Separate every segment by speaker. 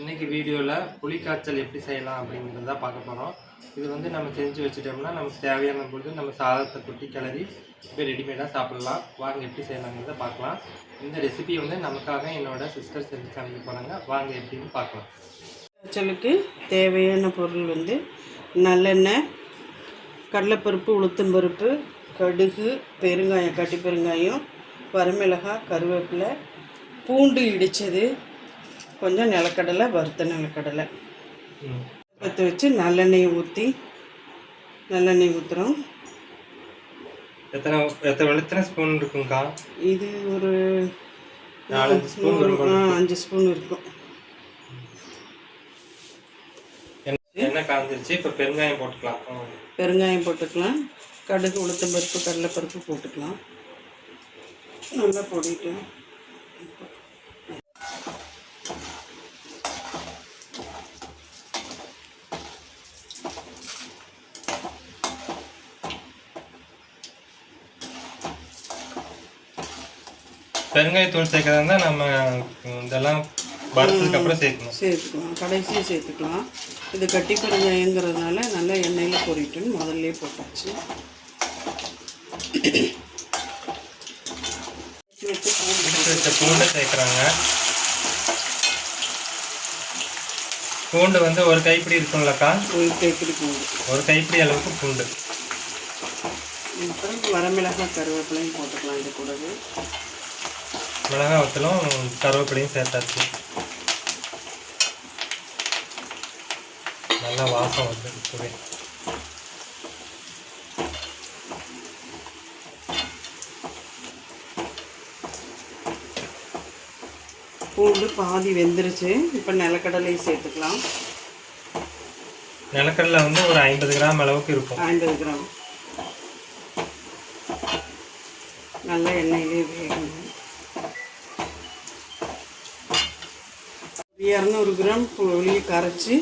Speaker 1: இன்னைக்கு வீடியோவில் புளிக்காய்ச்சல் எப்படி செய்யலாம் அப்படிங்கிறது தான் பார்க்க போகிறோம் இது வந்து நம்ம செஞ்சு வச்சுட்டோம்னா நமக்கு தேவையான பொழுது நம்ம சாதத்தை கொட்டி கிளறி இப்போ ரெடிமேடாக சாப்பிடலாம். வாங்க எப்படி செய்யலாங்கிறத பார்க்கலாம். இந்த ரெசிபி வந்து நமக்காக என்னோட சிஸ்டர் செஞ்சு காமிக்க போகிறாங்க வாங்க எப்படின்னு பார்க்கலாம்.
Speaker 2: காய்ச்சலுக்கு தேவையான பொருள் வந்து நல்லெண்ணெய் கடலைப்பருப்பு உளுத்தம்பருப்பு கடுகு பெருங்காயம் கட்டி பெருங்காயம் வரமிளகாய் கருவேப்பிலை பூண்டு இடித்தது கொஞ்சம் நிலக்கடலை வறுத்த நிலக்கடலை. பற்ற வச்சு நல்லெண்ணெய் ஊற்றி நல்லெண்ணெய் ஊற்றுறோம்
Speaker 1: எத்தனை எத்தனை எத்தனை ஸ்பூன் இருக்குங்கக்கா
Speaker 2: இது ஒரு
Speaker 1: நாலஞ்சு ஸ்பூன் வரும்
Speaker 2: ஆ, அஞ்சு ஸ்பூன் இருக்கும்.
Speaker 1: எண்ணெய் காஞ்சிருச்சு இப்போ பெருங்காயம் போட்டுக்கலாம்.
Speaker 2: பெருங்காயம் போட்டுக்கலாம். கடுகு உளுத்தம்பருப்பு கடலைப்பருப்பு போட்டுக்கலாம். நல்லா பொடிட்டு
Speaker 1: பெருங்காயத்தூள் சேர்க்கறதா இருந்தால் நம்ம இதெல்லாம் வறுத்ததுக்கு அப்புறம் சேர்க்கணும்.
Speaker 2: சேர்த்துக்கலாம். கடைசியாக சேர்த்துக்கலாம். இது கட்டி பெருங்காயங்கிறதுனால நல்லா எண்ணெயில் பொரிட்டுன்னு முதல்ல போட்டாச்சு. பூண்டு
Speaker 1: சேர்க்குறாங்க. பூண்டு வந்து ஒரு கைப்பிடி இருக்கும்லக்கா?
Speaker 2: ஒரு கைப்பிடி பூண்டு.
Speaker 1: ஒரு கைப்பிடி அளவுக்கு பூண்டு.
Speaker 2: அப்புறம் வரமிளகாய் கருவேப்பிலையும் போட்டுக்கலாம் இது கூடவே.
Speaker 1: மிளகாய் வத்தலும் கருவேப்பிலையும் சேர்த்தாச்சு. நல்லா வாசம் வந்து இப்பவே.
Speaker 2: பூண்டு பாதி வெந்துருச்சு. இப்போ நிலக்கடலை சேர்த்துக்கலாம்.
Speaker 1: நிலக்கடலை வந்து ஒரு ஐம்பது கிராம் அளவுக்கு இருக்கும்.
Speaker 2: ஐம்பது கிராம். நல்லா எண்ணெயிலே வேகணும். இரநூறு கிராம் புளியை கரைச்சி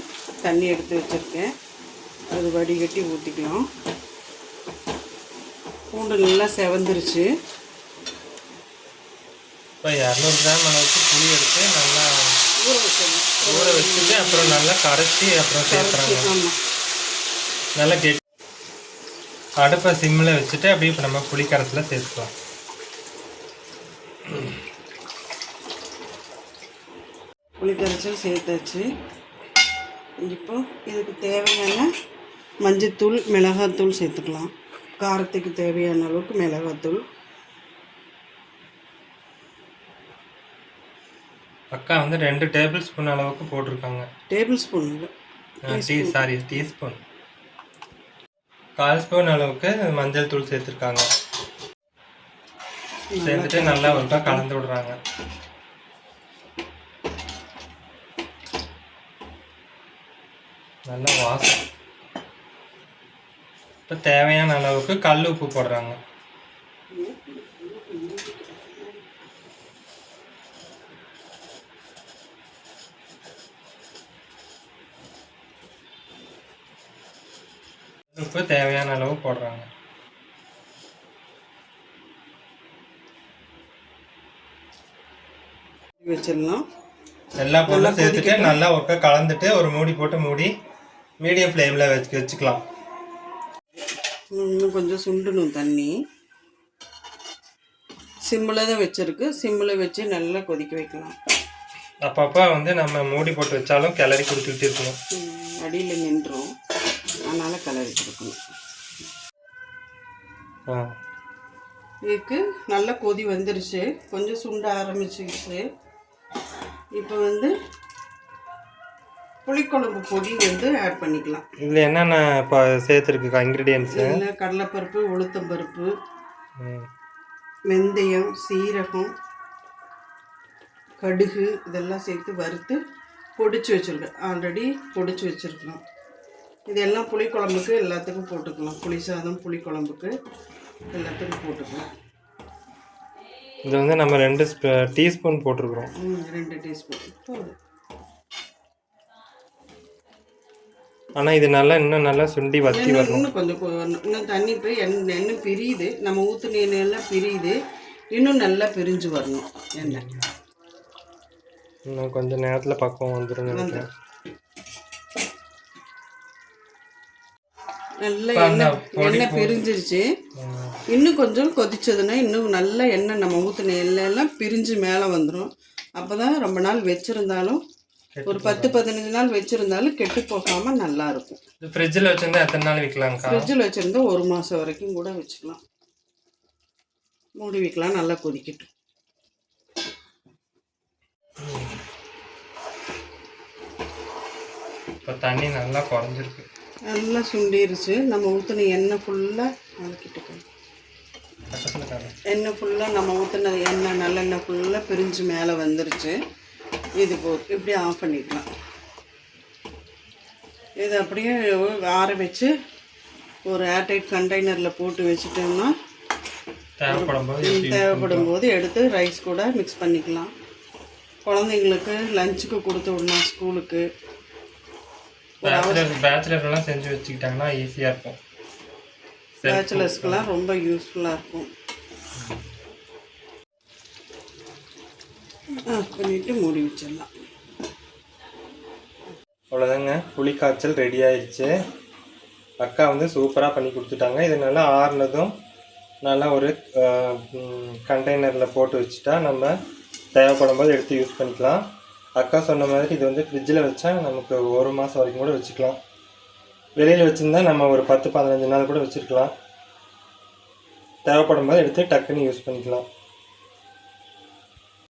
Speaker 2: தண்ணி எடுத்து வச்சுருக்கேன். அது வடிகட்டி ஊற்றிக்கலாம் பூண்டு நல்லா செவந்துருச்சு.
Speaker 1: இப்போ இரநூறு கிராம் அளவுக்கு புளி எடுத்து நல்லா
Speaker 2: ஊற வச்சிடணும்.
Speaker 1: ஊற வச்சுட்டு அப்புறம் நல்லா கரைச்சி அப்புறம் சேர்க்குறாங்க நல்லா கெட் அடுப்பை சிம்மில் வச்சுட்டு அப்படியே இப்போ நம்ம புளி கரைசல சேர்த்துக்கலாம்.
Speaker 2: புளி கரைச்சல் சேர்த்தாச்சு இப்போ இதுக்கு தேவையான மஞ்சத்தூள் மிளகாத்தூள் சேர்த்துக்கலாம். காரத்துக்கு தேவையான அளவுக்கு மிளகாத்தூள்.
Speaker 1: அக்கா வந்து ரெண்டு டேபிள் ஸ்பூன் அளவுக்கு போட்டிருக்காங்க.
Speaker 2: Tablespoon
Speaker 1: tea sorry teaspoon கால் ஸ்பூன் அளவுக்கு மஞ்சள் தூள் சேர்த்துருக்காங்க. சேர்த்துட்டு நல்லா ஒருக்கா கலந்து விடுறாங்க. நல்லா வாசம். இப்போ தேவையான அளவுக்கு கல் உப்பு போடுறாங்க. உப்பு தேவையான அளவு போடுறாங்க.
Speaker 2: வச்சிடலாம்.
Speaker 1: எல்லா பொருளும் சேர்த்துட்டு நல்லா ஒருக்கா கலந்துட்டு ஒரு மூடி போட்டு மூடி மீடியம் ஃப்ளேமில் வச்சு வச்சுக்கலாம்.
Speaker 2: இன்னும் கொஞ்சம் சுண்டணும் தண்ணி. சிம்மில் தான் வச்சுருக்கு. சிம்மில் வச்சு நல்லா கொதிக்க வைக்கலாம்.
Speaker 1: அப்பப்போ வந்து நம்ம மூடி போட்டு வச்சாலும் கிளறி கொடுத்துக்கிட்டு இருக்கணும்.
Speaker 2: அடியில் நின்றும் அதனால் கலரி கொடுக்கணும். இதுக்கு நல்ல கொதி வந்துருச்சு. கொஞ்சம் சுண்ட ஆரம்பிச்சிருச்சு. இப்போ வந்து புளிக்குழம்பு பொடி வந்து ஆட் பண்ணிக்கலாம்.
Speaker 1: இதில் என்னென்ன இப்போ சேர்த்துருக்குக்கா இன்க்ரீடியன்ஸு
Speaker 2: இதில் கடலைப்பருப்பு உளுத்தம்பருப்பு வெந்தயம் சீரகம் கடுகு இதெல்லாம் சேர்த்து வறுத்து பொடிச்சு வச்சுருக்கேன். ஆல்ரெடி பொடிச்சு வச்சுருக்கோம் இதெல்லாம் புளிக்குழம்புக்கு எல்லாத்துக்கும் போட்டுக்கலாம். புளி சாதம் புளிக்குழம்புக்கு எல்லாத்துக்கும் போட்டுக்கலாம்.
Speaker 1: இது வந்து நம்ம ரெண்டு டீஸ்பூன் போட்டிருக்கிறோம்.
Speaker 2: ரெண்டு டீஸ்பூன். போதும்.
Speaker 1: ஆனால் இது நல்லா இன்னும் நல்லா சுண்டி வத்தி வரணும்.
Speaker 2: இன்னும் கொஞ்சம் இன்னும் தண்ணி போய் எண்ணெய் எண்ணெய் பிரியுது. நம்ம ஊற்றுன எண்ணெய் எல்லாம் பிரியுது. இன்னும் நல்லா பிரிஞ்சு வரணும் எண்ணெய்.
Speaker 1: இன்னும் கொஞ்சம் நேரத்தில் பக்குவம் வந்துடும் நினைக்கிறேன்.
Speaker 2: நல்ல எண்ணெய் எண்ணெய் பிரிஞ்சிருச்சு. இன்னும் கொஞ்சம் கொதிச்சதுன்னா இன்னும் நல்ல எண்ணெய் நம்ம ஊற்றின எல்லாம் பிரிஞ்சு மேலே வந்துடும் அப்போ தான் ரொம்ப நாள் வச்சுருந்தாலும் ஒரு பத்து பதினஞ்சு நாள் வச்சுருந்தாலும் கெட்டு போகாமல் நல்லா இருக்கும்
Speaker 1: இது ஃப்ரிட்ஜில் வச்சிருந்தா எத்தனை நாள் விற்கலாம்க்கா
Speaker 2: ஃப்ரிட்ஜில் வச்சுருந்தா ஒரு மாதம் வரைக்கும் கூட வச்சுக்கலாம். மூடி வைக்கலாம் நல்லா கொதிக்கட்டும்.
Speaker 1: இப்போ தண்ணி நல்லா குறைஞ்சிருக்கு.
Speaker 2: நல்லா சுண்டிருச்சு. நம்ம ஊற்றின எண்ணெய் ஃபுல்லாக
Speaker 1: காணும்
Speaker 2: எண்ணெய் ஃபுல்லாக நம்ம ஊற்றின எண்ணெய் நல்லெண்ணெய் ஃபுல்லாக பிரிஞ்சு மேலே வந்துருச்சு. இது போ இப்படியே ஆஃப் பண்ணிக்கலாம். இது அப்படியே ஆற வச்சு ஒரு ஏர்டைட் கண்டெய்னரில் போட்டு வச்சுட்டோம்னா
Speaker 1: தேவைப்படும் போது
Speaker 2: எடுத்து ரைஸ் கூட மிக்ஸ் பண்ணிக்கலாம். குழந்தைங்களுக்கு லஞ்சுக்கு கொடுத்து விடலாம் ஸ்கூலுக்கு
Speaker 1: பேச்சுலர் பேச்சுலர்லாம் செஞ்சு வச்சுக்கிட்டாங்கன்னா ஈஸியாக இருக்கும்.
Speaker 2: பேச்சுலர்ஸ்க்கெலாம் ரொம்ப யூஸ்ஃபுல்லாக இருக்கும். ஆஃப் பண்ணிவிட்டு மூடி வச்சிடலாம்.
Speaker 1: அவ்வளோதாங்க புளிக்காய்ச்சல் ரெடி ஆயிடுச்சு. அக்கா வந்து சூப்பராக பண்ணி கொடுத்துட்டாங்க. இது நல்லா ஆறுனதும் நல்லா ஒரு கண்டெய்னரில் போட்டு வச்சுட்டா நம்ம தேவைப்படும் போது எடுத்து யூஸ் பண்ணிக்கலாம். அக்கா சொன்ன மாதிரி இது வந்து ஃப்ரிட்ஜில் வச்சா நமக்கு ஒரு மாதம் வரைக்கும் கூட வச்சுக்கலாம். வெளியில் வச்சுருந்தா நம்ம ஒரு பத்து பதினஞ்சு நாள் கூட வச்சுருக்கலாம். தேவைப்படும் போது எடுத்து டக்குன்னு யூஸ் பண்ணிக்கலாம்.